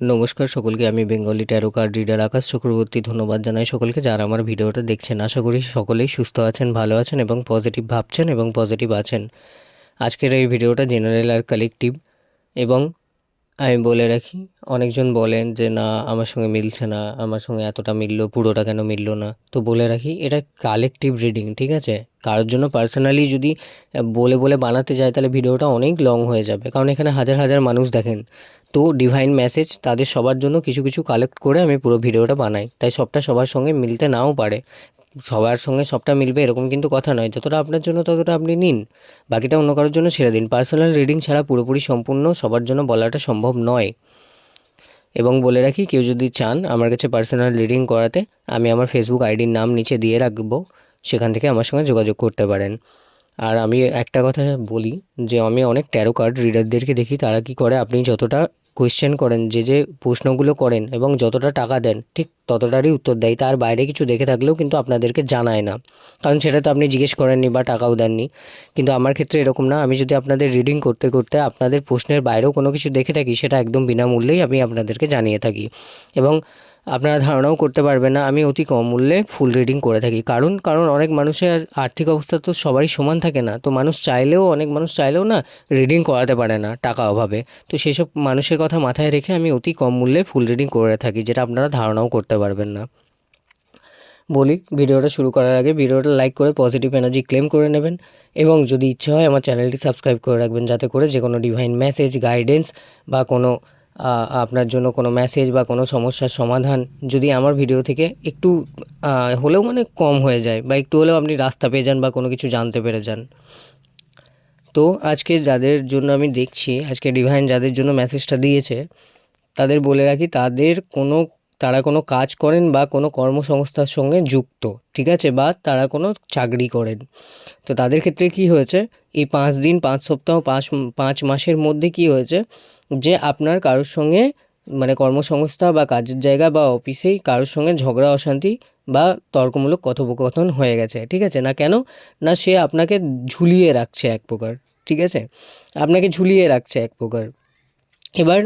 নমস্কার সকলকে, আমি Bengali tarot card reader Akash Chakraborty. ধন্যবাদ জানাই সকলকে যারা আমার ভিডিওটা দেখছেন। আশা করি সকলেই সুস্থ আছেন, ভালো আছেন এবং পজিটিভ ভাবছেন এবং পজিটিভ আছেন। আজকের এই ভিডিওটা জেনারেল আর কালেকটিভ এবং আমি বলে রাখি, অনেকজন বলেন যে, না, আমার সঙ্গে মিলছে না, আমার সঙ্গে এতটা মিললো, পুরোটা কেন মিললো না? তো বলে রাখি, এটা কালেকটিভ রিডিং ঠিক আছে? কারোর জন্য পার্সোনালি যদি বলে বলে বানাতে যায়, তাহলে ভিডিওটা অনেক লং হয়ে যাবে। কারণ এখানে হাজার হাজার মানুষ দেখেন। তো ডিভাইন মেসেজ তাদের সবার জন্য কিছু কিছু কালেক্ট করে আমি পুরো ভিডিওটা বানাই। তাই সবটা সবার সঙ্গে মিলতে নাও পারে। সবার সঙ্গে সবটা মিলবে এরকম কিন্তু কথা নয়। যতটা আপনার জন্য ততটা আপনি নিন। বাকিটা অন্য কারোর জন্য ছেড়ে দিন। পার্সোনাল রিডিং ছাড়া পুরোপুরি সম্পূর্ণ সবার জন্য বলাটা সম্ভব নয়। এবং বলে রাখি, কেউ যদি চান আমার কাছে পার্সোনাল রিডিং করাতে, আমি আমার ফেসবুক আইডির নাম নিচে দিয়ে রাখব। সেখান থেকে আমার সঙ্গে যোগাযোগ করতে পারেন। আর আমি একটা কথা বলি যে, আমি অনেক ট্যারো কার্ড রিডারদেরকে দেখি, তারা কি করে? আপনি যতটা কোয়েশ্চেন করেন, যে যে প্রশ্নগুলো করেন এবং যতটা টাকা দেন, ঠিক ততটারই উত্তর দেয়। তার বাইরে কিছু দেখে থাকলেও কিন্তু আপনাদেরকে জানায় না। কারণ সেটা তো আপনি জিজ্ঞেস করেননি বা টাকাও দেননি। কিন্তু আমার ক্ষেত্রে এরকম না। আমি যদি আপনাদের রিডিং করতে করতে আপনাদের প্রশ্নের বাইরেও কোনো কিছু দেখে থাকি, সেটা একদম বিনামূল্যেই আমি আপনাদেরকে জানিয়ে থাকি। এবং আপনারা ধারণাও করতে পারবেন না, আমি অতি কম মূল্যে ফুল রিডিং করে থাকি। কারণ কারণ অনেক মানুষের আর্থিক অবস্থা তো সবারই সমান থাকে না। তো মানুষ চাইলেও, অনেক মানুষ চাইলেও না রিডিং করাতে পারে না টাকা অভাবে। তো সেসব মানুষের কথা মাথায় রেখে আমি অতি কম মূল্যে ফুল রিডিং করে থাকি, যেটা আপনারা ধারণাও করতে পারবেন না। বলি, ভিডিওটা শুরু করার আগে ভিডিওটা লাইক করে পজিটিভ এনার্জি ক্লেম করে নেবেন। এবং যদি ইচ্ছে হয়, আমার চ্যানেলটি সাবস্ক্রাইব করে রাখবেন। যাতে করে যে কোনো ডিভাইন মেসেজ গাইডেন্স বা কোনো আপনার জন্য কোনো মেসেজ বা কোনো সমস্যার সমাধান যদি আমার ভিডিও থেকে একটু হলেও মানে কম হয়ে যায় বা একটু হলেও আপনি রাস্তা পেয়ে যান বা কোনো কিছু জানতে পেরে যান। তো আজকে যাদের জন্য আমি দেখছি, আজকে ডিভাইন যাদের জন্য মেসেজটা দিয়েছে, তাদের বলে রাখি, তাদের কোনো তারা কোনো কাজ করেন বা কোনো কর্মসংস্থার সঙ্গে যুক্ত, ঠিক আছে? বা তারা কোনো চাকরি করেন। তো তাদের ক্ষেত্রে কি হয়েছে? এই পাঁচ দিন, পাঁচ সপ্তাহ, পাঁচ পাঁচ মাসের মধ্যে কি হয়েছে? যে আপনার কারোর সঙ্গে মানে কর্মসংস্থা বা কাজের জায়গা বা অফিসেই কারোর সঙ্গে ঝগড়া, অশান্তি বা তর্কমূলক কথোপকথন হয়ে গেছে, ঠিক আছে? না কেন? না সে আপনাকে ঝুলিয়ে রাখছে এক প্রকার, ঠিক আছে? আপনাকে ঝুলিয়ে রাখছে এক প্রকার। এবার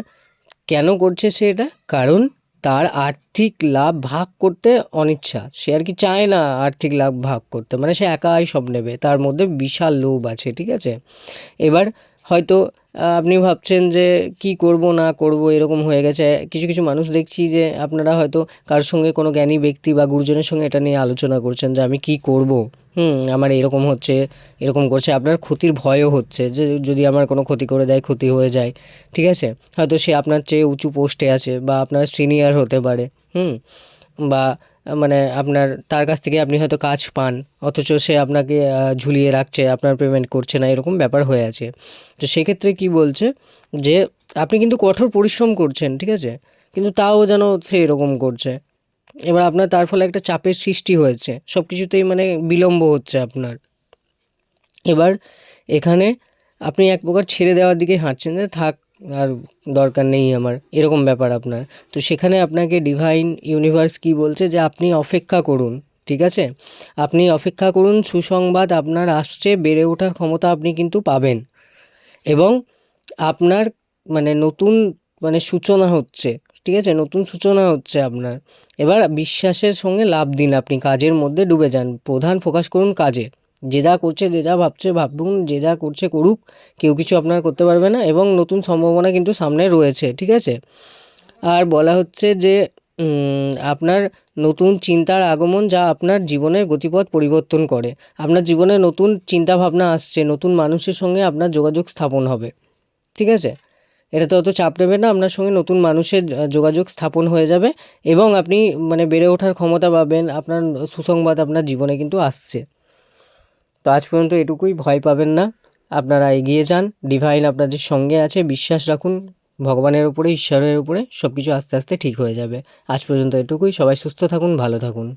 কেন করছে সে এটা? কারণ তার আর্থিক লাভ ভাগ করতে অনিচ্ছা। সে আর কি চায় না আর্থিক লাভ ভাগ করতে। মানে সে একাই সব নেবে। তার মধ্যে বিশাল লোভ আছে, ঠিক আছে? এবার হয়তো আপনি ভাবছেন যে কি করব, না করব, এরকম হয়ে গেছে। কিছু কিছু মানুষ দেখছি যে আপনারা হয়তো কারোর সঙ্গে কোনো জ্ঞানী ব্যক্তি বা গুরুজনের সঙ্গে এটা নিয়ে আলোচনা করছেন যে আমি কি করব। হুম, আমার এরকম হচ্ছে, এরকম করছে। আপনার ক্ষতির ভয়ও হচ্ছে যে যদি আমার কোনো ক্ষতি করে দেয়, ক্ষতি হয়ে যায়। ঠিক আছে? হয়তো সে আপনার চেয়ে উঁচু পোস্টে আছে বা আপনার সিনিয়র হতে পারে। হুম, বা মানে আপনার, তার কাছ থেকে আপনি হয়তো কাজ পান, অথচ সে আপনাকে ঝুলিয়ে রাখছে, আপনার পেমেন্ট করছে না, এরকম ব্যাপার হয়ে আছে। তো সেক্ষেত্রে কি বলছে যে, আপনি কিন্তু কঠোর পরিশ্রম করছেন, ঠিক আছে? কিন্তু তাও যেন সে এরকম করছে। এবার আপনার তার ফলে একটা চাপের সৃষ্টি হয়েছে সব কিছুতেই মানে বিলম্ব হচ্ছে আপনার। এবার এখানে আপনি এক প্রকার ছেড়ে দেওয়ার দিকে হাঁটছেন যে, থাক আর দরকার নেই আমার, এরকম ব্যাপার আপনার। তো সেখানে আপনাকে ডিভাইন ইউনিভার্স কি বলছে যে আপনি অপেক্ষা করুন, ঠিক আছে? আপনি অপেক্ষা করুন, সুসংবাদ আপনার আসছে, বেড়ে ওঠার ক্ষমতা আপনি কিন্তু পাবেন। এবং আপনার মানে নতুন মানে সূচনা হচ্ছে, ঠিক আছে? নতুন সূচনা হচ্ছে আপনার। এবার বিশ্বাসের সঙ্গে লাভ দিন আপনি, কাজের মধ্যে ডুবে যান। প্রধান ফোকাস করুন কাজে। যে যা করছে, যে যা ভাবছে, ভাবুন, যে যা করছে করুক, কেউ কিছু আপনার করতে পারবে না এবং নতুন সম্ভাবনা কিন্তু সামনে রয়েছে, ঠিক আছে? আর বলা হচ্ছে যে আপনার নতুন চিন্তার আগমন যা আপনার জীবনের গতিপথ পরিবর্তন করে। আপনার জীবনে নতুন চিন্তা ভাবনা আসছে, নতুন মানুষের সঙ্গে আপনার যোগাযোগ স্থাপন হবে, ঠিক আছে? এটাতে অত চাপ নেবে না, আপনার সঙ্গে নতুন মানুষের যোগাযোগ স্থাপন হয়ে যাবে এবং আপনি মানে বেড়ে ওঠার ক্ষমতা পাবেন, আপনার সুসংবাদ আপনার জীবনে কিন্তু আসছে। তো আজ পর্যন্ত এটুকুই, ভয় পাবেন না। আপনারা এগিয়ে যান ডিভাইন আপনাদের সঙ্গে আছে, বিশ্বাস রাখুন, ভগবানের উপরে, ঈশ্বরের উপরে সব কিছু আস্তে আস্তে ঠিক হয়ে যাবে। আজ পর্যন্ত এটুকুই, সবাই সুস্থ থাকুন, ভালো থাকুন।